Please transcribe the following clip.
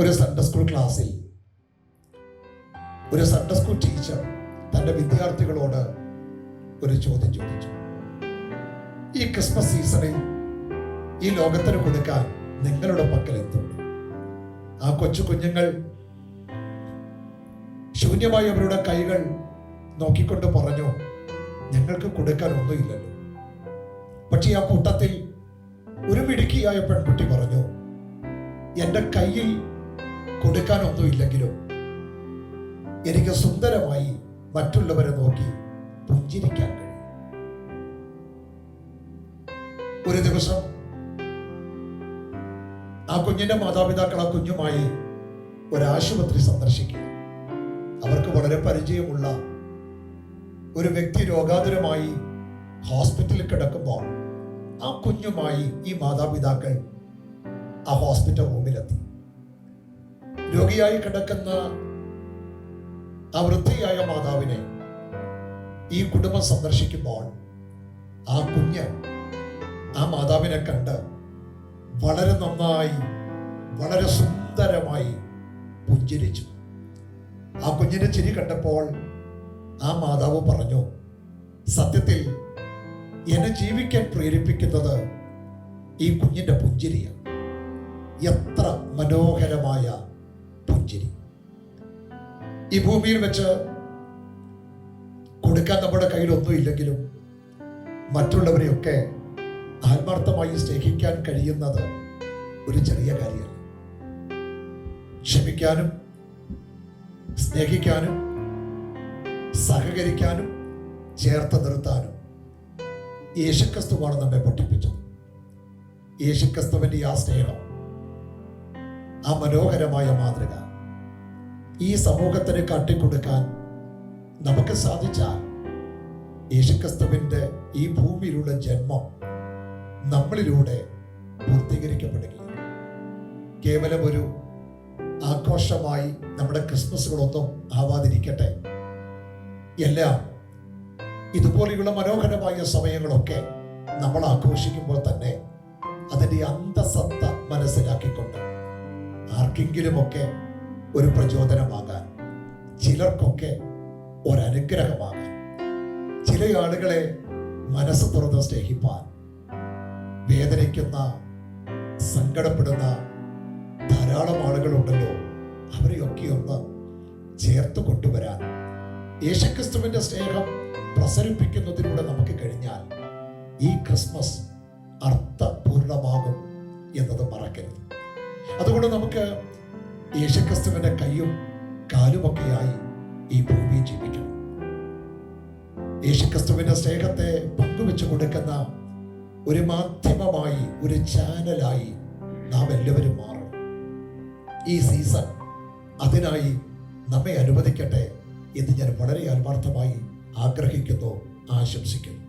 ഒരു Sunday school ക്ലാസ്സിൽ ഒരു സൺഡേ സ്കൂൾ ടീച്ചർ തന്റെ വിദ്യാർത്ഥികളോട് ഒരു ചോദ്യം ചോദിച്ചു. ഈ ക്രിസ്മസ് സീസണിൽ ഈ ലോകത്തിന് കൊടുക്കാൻ നിങ്ങളുടെ പക്കൽ എന്തുണ്ട്? ആ കൊച്ചു കുഞ്ഞുങ്ങൾ ശൂന്യമായി അവരുടെ കൈകൾ നോക്കിക്കൊണ്ട് പറഞ്ഞു ഞങ്ങൾക്ക് കൊടുക്കാൻ ഒന്നുമില്ലല്ലോ. പക്ഷേ ആ കൂട്ടത്തിൽ ഒരു മിടുക്കിയായ പെൺകുട്ടി പറഞ്ഞു എന്റെ കയ്യിൽ കൊടുക്കാനൊന്നുമില്ലെങ്കിലും എനിക്ക് സുന്ദരമായി മറ്റുള്ളവരെ നോക്കി പുഞ്ചിരിക്കാൻ കഴിയും. ഒരു ദിവസം ആ കുഞ്ഞിന്റെ മാതാപിതാക്കൾ ആ കുഞ്ഞുമായി ഒരാശുപത്രി സന്ദർശിക്കുക. അവർക്ക് വളരെ പരിചയമുള്ള ഒരു വ്യക്തി രോഗാതുരമായി ഹോസ്പിറ്റലിൽ കിടക്കുമ്പോൾ ആ കുഞ്ഞുമായി ഈ മാതാപിതാക്കൾ ആ ഹോസ്പിറ്റൽ റൂമിലെത്തി. രോഗിയായി കിടക്കുന്ന ആ വൃത്തിയായ മാതാവിനെ ഈ കുടുംബം സന്ദർശിക്കുമ്പോൾ ആ കുഞ്ഞ് ആ മാതാവിനെ കണ്ട് വളരെ നന്നായി വളരെ സുന്ദരമായി പുഞ്ചിരിച്ചു. ആ കുഞ്ഞിന്റെ ചിരി കണ്ടപ്പോൾ ആ മാതാവ് പറഞ്ഞു സത്യത്തിൽ എന്നെ ജീവിക്കാൻ പ്രേരിപ്പിക്കുന്നത് ഈ കുഞ്ഞിന്റെ പുഞ്ചിരിയാണ്. എത്ര മനോഹരമായ പുഞ്ചിരി. ഈ ഭൂമിയിൽ വെച്ച് കൊടുക്കാൻ നമ്മുടെ കയ്യിലൊന്നും ഇല്ലെങ്കിലും മറ്റുള്ളവരെയൊക്കെ ആത്മാർത്ഥമായി സ്നേഹിക്കാൻ കഴിയുന്നത് ഒരു ചെറിയ കാര്യമല്ല. ക്ഷമിക്കാനും സ്നേഹിക്കാനും സഹകരിക്കാനും ചേർത്ത് നിർത്താനും യേശുക്രിസ്തുവാണ് നമ്മെ പഠിപ്പിച്ചത് യേശുക്രിസ്തുവിന്റെ ആ സ്നേഹം ആ മനോഹരമായ മാതൃക ഈ സമൂഹത്തിന് കാട്ടിക്കൊടുക്കാൻ നമുക്ക് സാധിച്ചാൽ യേശുക്രിസ്തുവിന്റെ ഈ ഭൂമിയിലുള്ള ജന്മം നമ്മളിലൂടെ പൂർത്തീകരിക്കപ്പെടുകയും കേവലം ഒരു ആഘോഷമായി നമ്മുടെ ക്രിസ്മസുകളൊന്നും ആവാതിരിക്കട്ടെ. എല്ലാം ഇതുപോലെയുള്ള മനോഹരമായ സമയങ്ങളൊക്കെ നമ്മൾ ആഘോഷിക്കുമ്പോൾ തന്നെ അതിന്റെ അന്തസത്ത മനസ്സിലാക്കിക്കൊണ്ട് ആർക്കെങ്കിലുമൊക്കെ ഒരു പ്രചോദനമാകാൻ ചിലർക്കൊക്കെ ഒരനുഗ്രഹമാകാൻ ചില ആളുകളെ മനസ്സ് തുറന്ന് സ്നേഹിപ്പാൻ വേദനിക്കുന്ന സങ്കടപ്പെടുന്ന ധാരാളം ആളുകളുണ്ടല്ലോ അവരെയൊക്കെ ഒന്ന് ചേർത്ത് കൊണ്ടുവരാൻ. യേശുക്രിസ്തുവിന്റെ സ്നേഹം പ്രസരിപ്പിക്കുന്നതിലൂടെ നമുക്ക് കഴിഞ്ഞാൽ ഈ ക്രിസ്മസ് അർത്ഥപൂർണമാകും എന്നത് മറക്കരുത്. അതുകൊണ്ട് നമുക്ക് യേശുക്രിസ്തുവിന്റെ കയ്യും കാലുമൊക്കെയായി ഈ ഭൂമി ജീവിക്കണം യേശുക്രിസ്തുവിന്റെ സ്നേഹത്തെ പങ്കുവെച്ചു കൊടുക്കുന്ന ഒരു മാധ്യമമായി ഒരു ചാനലായി നാം എല്ലാവരും മാറണം ഈ സീസൺ അതിനായി നമ്മെ അനുവദിക്കട്ടെ എന്ന് ഞാൻ വളരെ ആത്മാർത്ഥമായി ആഗ്രഹിക്കുന്നു ആശംസിക്കുന്നു.